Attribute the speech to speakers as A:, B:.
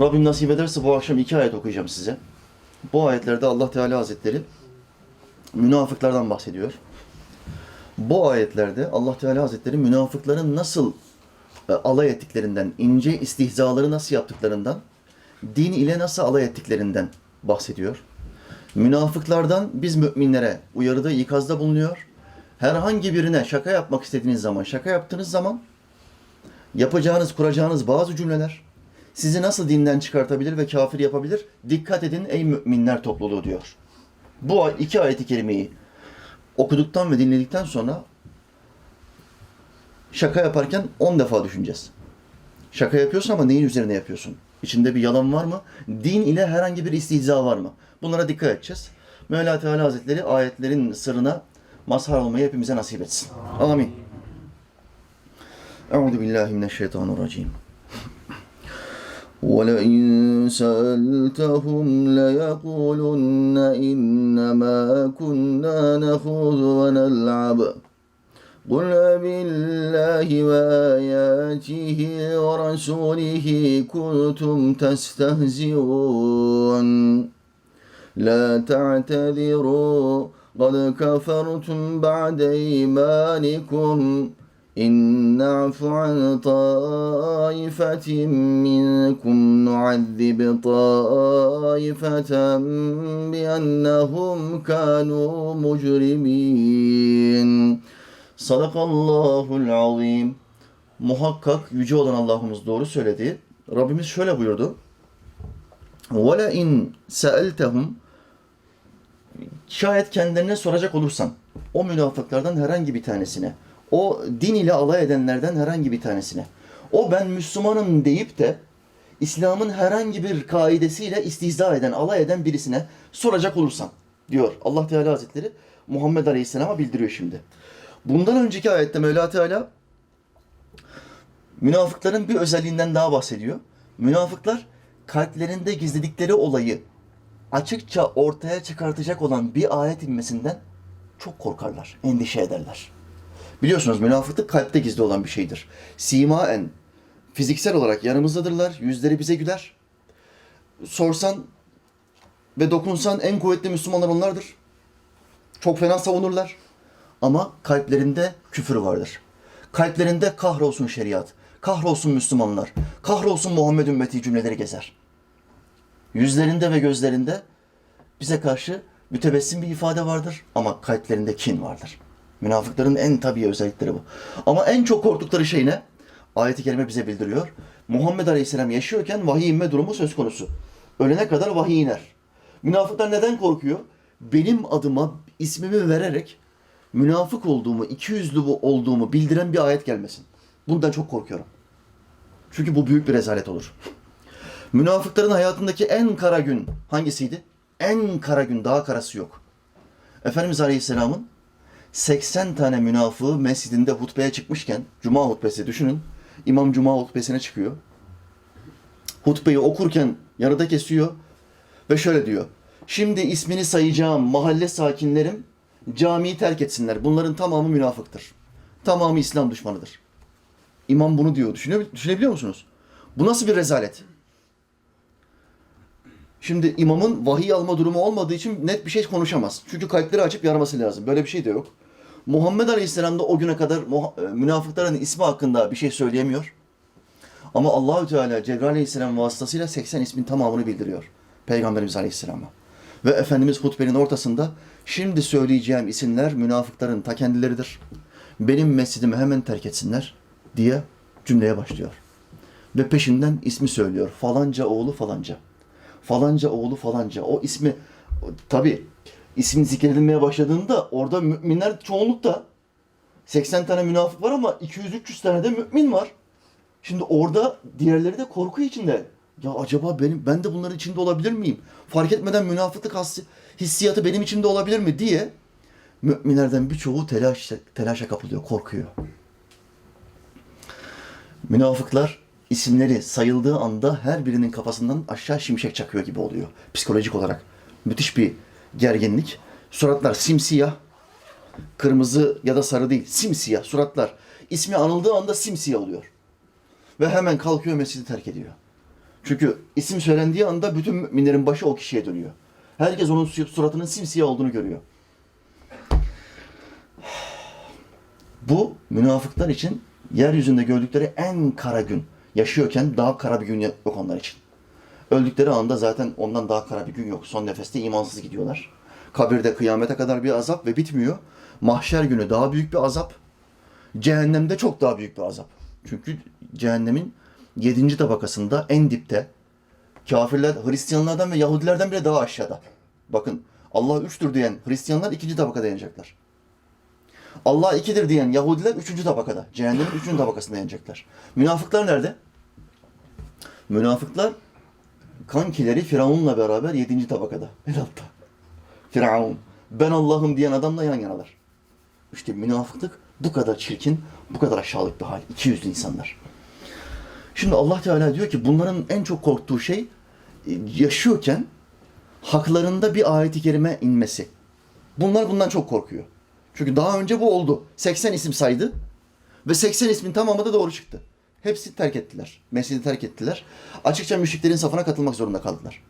A: Rabbim nasip ederse bu akşam iki ayet okuyacağım size. Bu ayetlerde Allah Teala Hazretleri münafıklardan bahsediyor. Bu ayetlerde Allah Teala Hazretleri münafıkların nasıl e, alay ettiklerinden, ince istihzaları nasıl yaptıklarından, din ile nasıl alay ettiklerinden bahsediyor. Münafıklardan biz müminlere uyarıda, ikazda bulunuyor. Herhangi birine şaka yapmak istediğiniz zaman, şaka yaptığınız zaman yapacağınız, kuracağınız bazı cümleler sizi nasıl dinden çıkartabilir ve kafir yapabilir? Dikkat edin ey müminler topluluğu diyor. Bu iki ayeti kerimeyi okuduktan ve dinledikten sonra şaka yaparken 10 defa düşüneceğiz. Şaka yapıyorsun ama neyin üzerine yapıyorsun? İçinde bir yalan var mı? Din ile herhangi bir istihza var mı? Bunlara dikkat edeceğiz. Mevla Teala Hazretleri ayetlerin sırrına mazhar olmayı hepimize nasip etsin. Amin. Euzu billahi. وَلَئِنْ سَأَلْتَهُمْ لَيَقُولُنَّ إِنَّمَا كُنَّا نَخُوضُ وَنَلْعَبُ. قُلْ أَبِاللَّهِ وَآيَاتِهِ وَرَسُولِهِ كُنْتُمْ تَسْتَهْزِئُونَ. لَا تَعْتَذِرُوا قَدْ كَفَرْتُمْ بَعْدَ إِيمَانِكُمْ. إن نعف عن طائفة منكم نعذب طائفة بأنهم كانوا مجرمين Sadakallahul azim. Muhakkak yüce olan Allah'ımız doğru söyledi. Rabbimiz şöyle buyurdu. Ve in sa'altahum şayet kendilerine soracak olursan o münafıklardan herhangi bir tanesine o din ile alay edenlerden herhangi bir tanesine. O ben Müslümanım deyip de İslam'ın herhangi bir kaidesiyle istihza eden, alay eden birisine soracak olursan diyor Allah Teala Hazretleri Muhammed Aleyhisselam'a bildiriyor şimdi. Bundan önceki ayette Mevla Teala münafıkların bir özelliğinden daha bahsediyor. Münafıklar kalplerinde gizledikleri olayı açıkça ortaya çıkartacak olan bir ayet inmesinden çok korkarlar, endişe ederler. Biliyorsunuz münafıklık kalpte gizli olan bir şeydir. Simaen, fiziksel olarak yanımızdadırlar, yüzleri bize güler. Sorsan ve dokunsan en kuvvetli Müslümanlar onlardır. Çok fena savunurlar. Ama kalplerinde küfür vardır. Kalplerinde kahrolsun şeriat, kahrolsun Müslümanlar, kahrolsun Muhammed ümmeti cümleleri gezer. Yüzlerinde ve gözlerinde bize karşı mütebessim bir ifade vardır ama kalplerinde kin vardır. Münafıkların en tabii özellikleri bu. Ama en çok korktukları şey ne? Ayet-i Kerime bize bildiriyor. Muhammed Aleyhisselam yaşıyorken vahiy inme durumu söz konusu. Ölene kadar vahiy iner. Münafıklar neden korkuyor? Benim adıma ismimi vererek münafık olduğumu, ikiyüzlü olduğumu bildiren bir ayet gelmesin. Bundan çok korkuyorum. Çünkü bu büyük bir rezalet olur. Münafıkların hayatındaki en kara gün hangisiydi? En kara gün, daha karası yok. Efendimiz Aleyhisselam'ın 80 tane münafığı mescidinde hutbeye çıkmışken, cuma hutbesi düşünün, imam cuma hutbesine çıkıyor. Hutbeyi okurken yarıda kesiyor ve şöyle diyor. Şimdi ismini sayacağım mahalle sakinlerim camiyi terk etsinler. Bunların tamamı münafıktır. Tamamı İslam düşmanıdır. İmam bunu diyor. Düşünebiliyor, musunuz? Bu nasıl bir rezalet? Şimdi imamın vahiy alma durumu olmadığı için net bir şey konuşamaz. Çünkü kalpleri açıp yaraması lazım. Böyle bir şey de yok. Muhammed Aleyhisselam da o güne kadar e, münafıkların ismi hakkında bir şey söyleyemiyor. Ama Allahü Teala Cebrail Aleyhisselam vasıtasıyla 80 ismin tamamını bildiriyor. Peygamberimiz Aleyhisselam'a. Ve Efendimiz hutbenin ortasında şimdi söyleyeceğim isimler münafıkların ta kendileridir. Benim mescidimi hemen terk etsinler diye cümleye başlıyor. Ve peşinden ismi söylüyor. Falanca oğlu falanca. Falanca oğlu falanca. O ismi tabi isim zikredilmeye başladığında orada müminler çoğunlukta 80 tane münafık var ama 200-300 tane de mümin var. Şimdi orada diğerleri de korku içinde. Ya acaba benim ben de bunların içinde olabilir miyim? Fark etmeden münafıklık hissiyatı benim içimde olabilir mi diye müminlerden birçoğu telaş, telaşa kapılıyor, korkuyor. Münafıklar isimleri sayıldığı anda her birinin kafasından aşağı şimşek çakıyor gibi oluyor. Psikolojik olarak. Müthiş bir gerginlik. Suratlar simsiyah. Kırmızı ya da sarı değil. Simsiyah suratlar. İsmi anıldığı anda simsiyah oluyor. Ve hemen kalkıyor mescidi terk ediyor. Çünkü isim söylendiği anda bütün müminlerin başı o kişiye dönüyor. Herkes onun su- suratının simsiyah olduğunu görüyor. Bu münafıklar için yeryüzünde gördükleri en kara gün. Yaşıyorken daha kara bir gün yok onlar için. Öldükleri anda zaten ondan daha kara bir gün yok. Son nefeste imansız gidiyorlar. Kabirde kıyamete kadar bir azap ve bitmiyor. Mahşer günü daha büyük bir azap. Cehennemde çok daha büyük bir azap. Çünkü cehennemin yedinci tabakasında en dipte kafirler Hristiyanlardan ve Yahudilerden bile daha aşağıda. Bakın Allah üçtür diyen Hristiyanlar ikinci tabakada yanacaklar. Allah ikidir diyen Yahudiler üçüncü tabakada. Cehennemin üçüncü tabakasında yanacaklar. Münafıklar nerede? Münafıklar kankileri Firavun'la beraber yedinci tabakada. En altta. Firavun. Ben Allah'ım diyen adamla yan yanalar. İşte münafıklık bu kadar çirkin, bu kadar aşağılık bir hal. İki yüzlü insanlar. Şimdi Allah Teala diyor ki bunların en çok korktuğu şey e, yaşıyorken haklarında bir ayet-i kerime inmesi. Bunlar bundan çok korkuyor. Çünkü daha önce bu oldu. 80 isim saydı ve 80 ismin tamamı da doğru çıktı. Hepsi terk ettiler. Mescidi terk ettiler. Açıkça müşriklerin safına katılmak zorunda kaldılar.